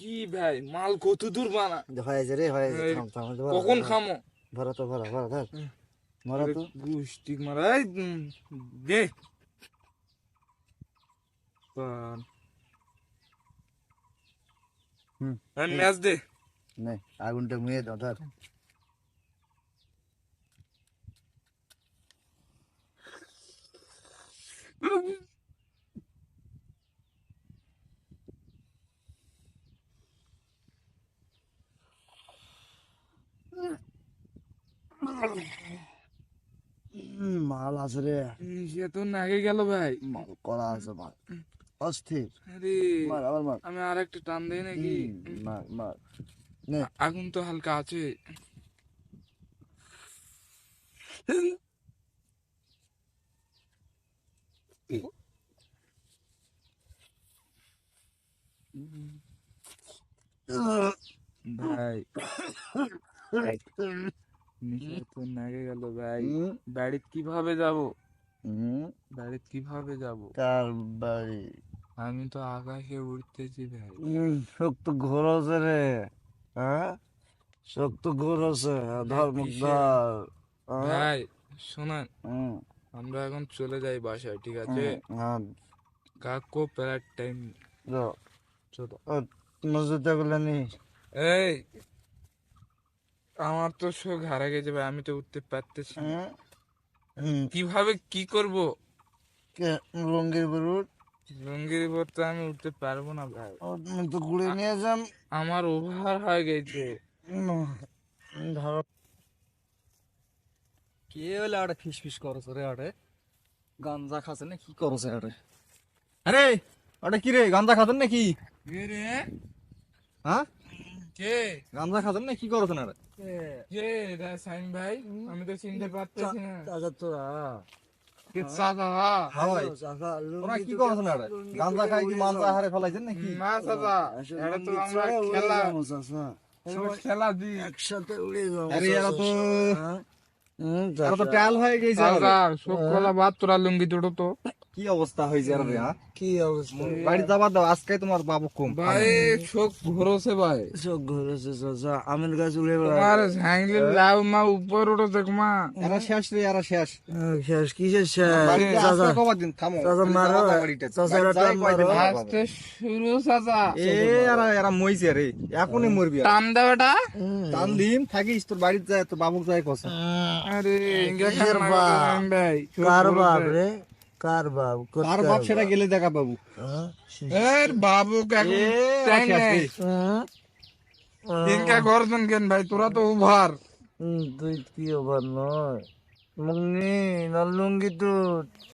কি ভাই মাল কত দূর বানা। হয়েছে রে হয়েছে এই, থাম থাম কখন খামো? ভরা তো ভরা ভরা ধর। মরা তো। গুষ্টি মারা দে। পান। হুম। ম্যাচ দে। নে আগুনটা মুয়ে দাও ধর। উম, মাল আছে রে। সে তো নাগে গেল ভাই। মাল করা আছে মাল। অস্থির। আরে মার আবার মার আমি আর একটা টান দেই নাকি? মার মার আগুন তো হালকা আছে। ভাই। নিশা তো নাগে গেল ভাই। বাড়িতে কীভাবে যাব? বাড়িতে কীভাবে যাব? কার বাড়ি? আমি তো আকাশে উঠতেছি ভাই। শক্ত ঘোর আছে রে হ্যাঁ? শক্ত ঘোর আছে ধর মুখ কিসের? ধর হ্যাঁ? ভাই শোনেন। আমরা এখন চলে যাই বাসায় ঠিক আছে? কাকু প্রায় টাইম চলো। মজুদা গুলো নি? এই আমার তো শোক হারা গেছে ভাই আমি তো উঠতে পারতেছি না। হুম, কীভাবে কি করব? কে? রঙ্গের বেরুট? লুঙ্গির উপর তো আমি উঠতে পারব না ভাই। তো ঘুরে নিয়ে যাম। আমার ওভার হয়ে গেছে। ধর। কে হলে আরে ফিস ফিস করছ রে আরে? গাঞ্জা খাচ্ছে না কি করছে আরে? আরে আরে কি রে গাঞ্জা খাচ্ছেন নাকি? কে রে? হ্যাঁ? কে? গাঞ্জা খাচ্ছেন না কি করছেন আরে? কে রে সাইন ভাই আমি তো চিনতে পারতেছি না। চাচা তোরা? কে হ্যাঁ। চাচা? তোরা কি করছেন আরে গাঞ্জা খাই কি মাঞ্জা হারে ফেলাইছেন নাকি? না সাদা এটা তো আমরা খেলা। চাচা। খেলা দি। একসাথে উড়ে যাব আরে এরা তো তো টাল হয়ে গেছে আরে। সব কলা বাদ তোরা লুঙ্গি দুটো তো। কি অবস্থা হয়েছে আরে হ্যাঁ কি অবস্থা? বাড়ি যাবার দাও আজকে তোমার বাবু কম ভাই শোক ভরসে ভাই। সব ঘুরেছে চাচা আমের গাছ উড়ে তোমার মা উপর উঠো দেখ মা এরা শেষ রে এরা শেষ। বেড়ায় শেষ কিসের শেষ? চাচা আজকে দিন? থামো চাচা মারো চাচা একটা মারো। আজকে শুরু সাজা এ এরা এরা মইছে রে এখনই মরবি। টান দেওয়াটা টান দিম থাকিস তোর বাড়িতে যায় তোর বাবুর যায় কস। আরে কিসের ভাই শোক কার ভরসে। বাপ রে? কার বাপ কার বাপ সেটা গেলে দেখা বাবু হ্যাঁ? এর বাবু এ, টাইম শেষ নেই। রে। হ্যাঁ? ইনকা গর্জন কেন ভাই? তোরা তো উভার। তুই কি ওভার নয়? মুগনি নলুঙ্গি তুই